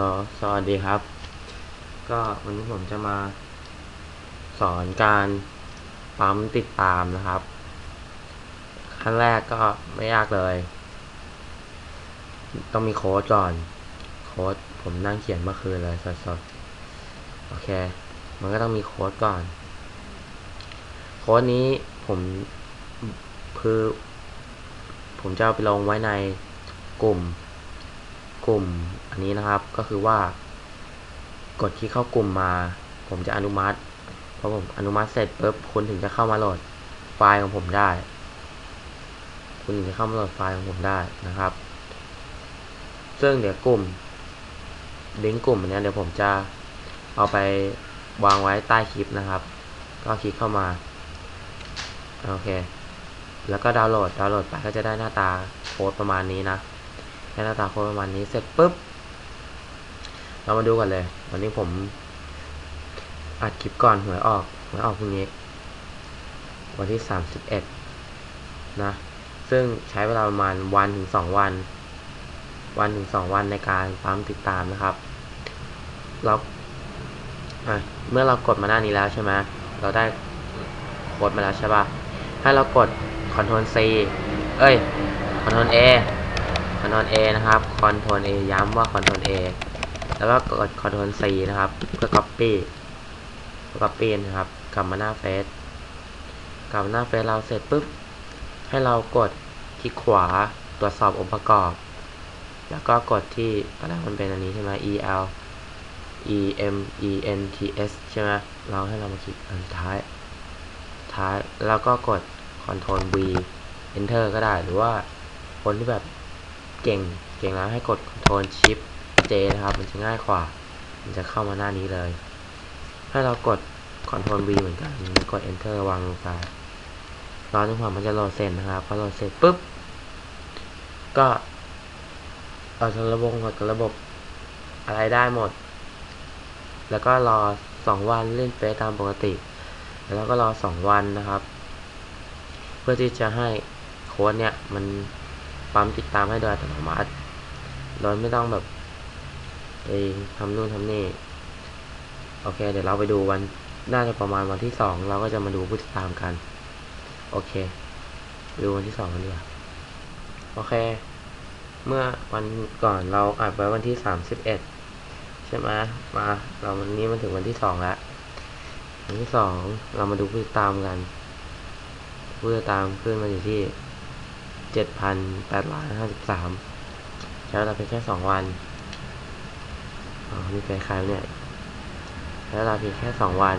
ก็สวัสดีครับ ก็วันนี้ผมจะมาสอนการปั๊มติดตามนะครับ ขั้นแรกก็ไม่ยากเลย ต้องมีโค้ดก่อน โค้ดผมนั่งเขียนเมื่อคืนเลยสดๆ โอเค มันก็ต้องมีโค้ดก่อน โค้ดนี้ผมคือ ผมจะเอาไปลงไว้ในกลุ่ม กลุ่มอันนี้นะครับก็คือว่า กดที่เข้ากลุ่มมา ผมจะอนุมัติพอผมอนุมัติเสร็จปุ๊บคุณถึงจะเข้ามาโหลดไฟล์ของผมได้ คุณถึงจะเข้ามาโหลดไฟล์ของผมได้นะครับ ซึ่งเดี๋ยวกลุ่มลิงก์กลุ่มอันนี้เดี๋ยวผมจะเอาไปวางไว้ใต้คลิปนะครับ ก็คลิกเข้ามาโอเค แล้วก็ดาวน์โหลดดาวน์โหลดไปก็จะได้หน้าตาโค้ดประมาณนี้นะ หน้าตาโค้ดประมาณนี้เสร็จปุ๊บ เรามาดูกันเลย วันนี้ผมอัดคลิปก่อนหวยออกหวยออกพรุ่งนี้ วันที่สามสิบเอ็ดนะ ซึ่งใช้เวลาประมาณวันถึงสองวัน วันถึงสองวันในการปั๊มติดตามนะครับเราเมื่อเรากดมาหน้านี้แล้วใช่ไหมเราได้โค้ดมาแล้วใช่ปะให้เรากด Ctrl C เอ้ย Ctrl A Ctrl A นะครับ Ctrl A ย้ำว่า Ctrl A แล้วก็กด Ctrl C นะครับ เพื่อ Copy เพื่อ Copy นะครับ กลับมาหน้าเฟซกลับมาหน้าเฟซเราเสร็จปุ๊บ ให้เรากดคลิกขวาตรวจสอบองค์ประกอบ แล้วก็กดที่ตอนแรกมันเป็นอันนี้ใช่ไหม E L E M E N T S ใช่ไหมเราให้เรามาคลิกอันท้าย ท้าย แล้วก็กด Ctrl V Enter ก็ได้ หรือว่าคนที่แบบ เก่งเก่งแล้วให้กด Ctrl Shift J นะครับ มันจะง่ายกว่า มันจะเข้ามาหน้านี้เลย ให้เรากด Ctrl V เหมือนกันกด Enter วางลงไปรอจนกว่ามันจะโหลดเสร็จนะครับพอโหลดเสร็จปุ๊บก็เอาทั้งระบบกับระบบอะไรได้หมด แล้วก็รอสองวันเล่นเฟซตามปกติ แล้วก็รอสองวันนะครับ เพื่อที่จะให้โค้ดเนี่ยมัน ปั๊มติดตามให้โดยอัตโนมัติ โดยไม่ต้องแบบไปทำนู่นทำนี่ โอเค เดี๋ยวเราไปดูวัน น่าจะประมาณวันที่สองเราก็จะมาดูผู้ติดตามกัน โอเค ดูวันที่สองกันดีกว่า โอเค เมื่อวันก่อนเราอัดไว้วันที่สามสิบเอ็ดใช่ไหมมา เราวันนี้มันถึงวันที่สองแล้ววันที่สองเรามาดูผู้ติดตามกัน ผู้ติดตามขึ้นมาอยู่ที่ เจ็ดพันแปดร้อยห้าสิบสามใช้เวลาเพียงแค่สองวันอ๋อมีใครใครเนี่ยใช้เวลาเพียงแค่สองวัน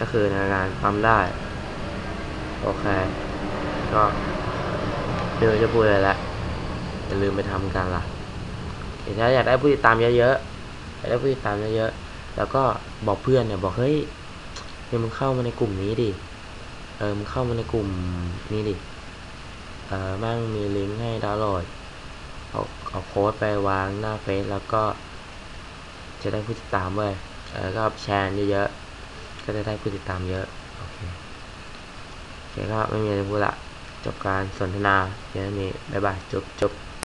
ก็คือในงานปั๊มได้ โอเค ก็เดี๋ยวจะพูดเลยละอย่าลืมไปทำกันล่ะถ้าอยากได้ผู้ติดตามเยอะๆอยากได้ผู้ติดตามเยอะๆ แล้วก็บอกเพื่อนเนี่ยบอกเฮ้ยเฮ้ยมึงเข้ามาในกลุ่มนี้ดิ เออ มึงเข้ามาในกลุ่มนี้ดิ ม่งมีลิงก์ให้ดาวน์โหลดเอาเอาโค้ดไปวางหน้าเฟซแล้วก็จะได้ผู้ติดตามเว้ยแล้วก็แชร์เยอะๆ ก็จะได้ผู้ติดตามเยอะ โอเคโอเคก็ไม่มีอะไรพูดละ จบการสนทนาเยอะนี้บ๊ายบาย จบจบ